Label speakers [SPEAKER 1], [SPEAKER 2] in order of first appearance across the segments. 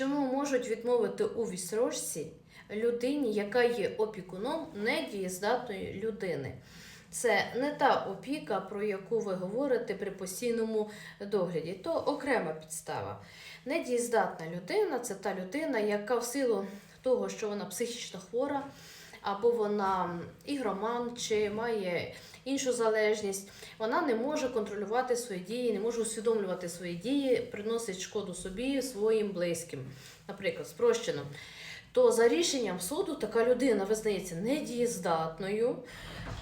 [SPEAKER 1] Чому можуть відмовити у відсрочці людині, яка є опікуном недієздатної людини? Це не та опіка, про яку ви говорите при постійному догляді, то окрема підстава. Недієздатна людина це та людина, яка в силу того, що вона психічно хвора, або вона ігроман, чи має іншу залежність, вона не може контролювати свої дії, не може усвідомлювати свої дії, приносить шкоду собі, своїм близьким. Наприклад, спрощено. То за рішенням суду така людина визнається недієздатною,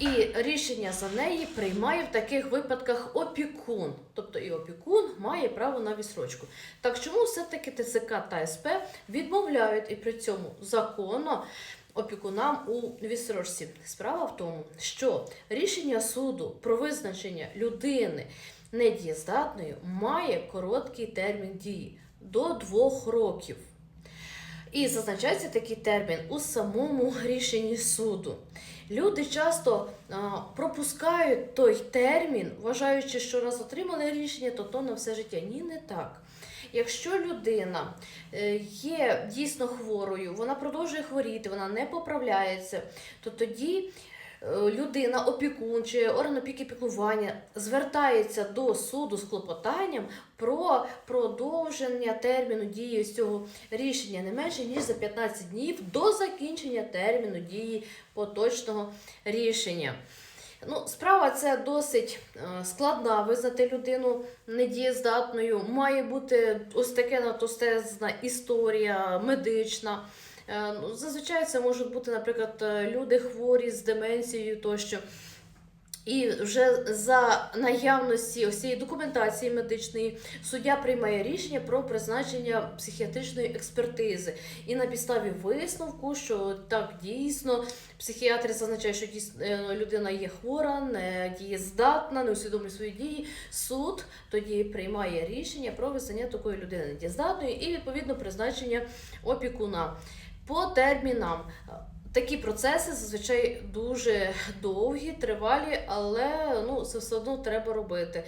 [SPEAKER 1] і рішення за неї приймає в таких випадках опікун. Тобто і опікун має право на відсрочку. Так чому все-таки ТЦК та СП відмовляють і при цьому законно опікунам у відсрочці? Справа в тому, що рішення суду про визначення людини недієздатною має короткий термін дії до двох років. І зазначається такий термін у самому рішенні суду. Люди часто а, пропускають той термін, вважаючи, що раз отримали рішення, то то на все життя. Ні, не так. Якщо людина е, є дійсно хворою, вона продовжує хворіти, вона не поправляється, то тоді людина, опікун чи орган опіки піклування звертається до суду з клопотанням про продовження терміну дії цього рішення не менше ніж за 15 днів до закінчення терміну дії поточного рішення. Ну, справа це досить е, складна визнати людину недієздатною. Має бути ось таке натостезна історія медична. Е, ну, Зазвичай це можуть бути, наприклад, е, люди хворі з деменцією тощо. І вже за наявності ось цієї документації медичної суддя приймає рішення про призначення психіатричної експертизи. І на підставі висновку, що так дійсно психіатри зазначають, що дійсно е, людина є хвора, не дієздатна, не усвідомлює свої дії. Суд тоді приймає рішення про визнання такої людини недієздатною і відповідно призначення опікуна по термінам. Такі процеси зазвичай дуже довгі, тривалі, але ну, все одно треба робити.